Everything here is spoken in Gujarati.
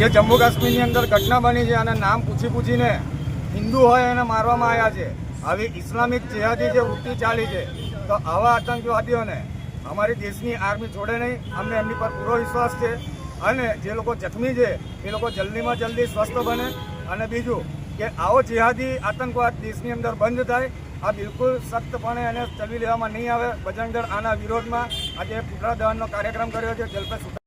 જે જમ્મુ કાશ્મીરની અંદર ઘટના બની છે અને નામ પૂછી પૂછીને હિન્દુ હોય એને મારવામાં આવ્યા છે. આવી ઇસ્લામિક જેહાદી જે વૃત્તિ ચાલી છે, તો આવા આતંકવાદીઓને અમારી દેશની આર્મી છોડે નહીં. અમને એમની પર પૂરો વિશ્વાસ છે અને જે લોકો જખમી છે, એ લોકો જલ્દીમાં જલ્દી સ્વસ્થ બને. અને બીજું કે આવો જેહાદી આતંકવાદ દેશની અંદર બંધ થાય, આ બિલકુલ સખ્તપણે એને ચલવી લેવામાં નહીં આવે. બજરંગદળ આના વિરોધમાં આજે પુતળા દહનનો કાર્યક્રમ કર્યો છે. જલપે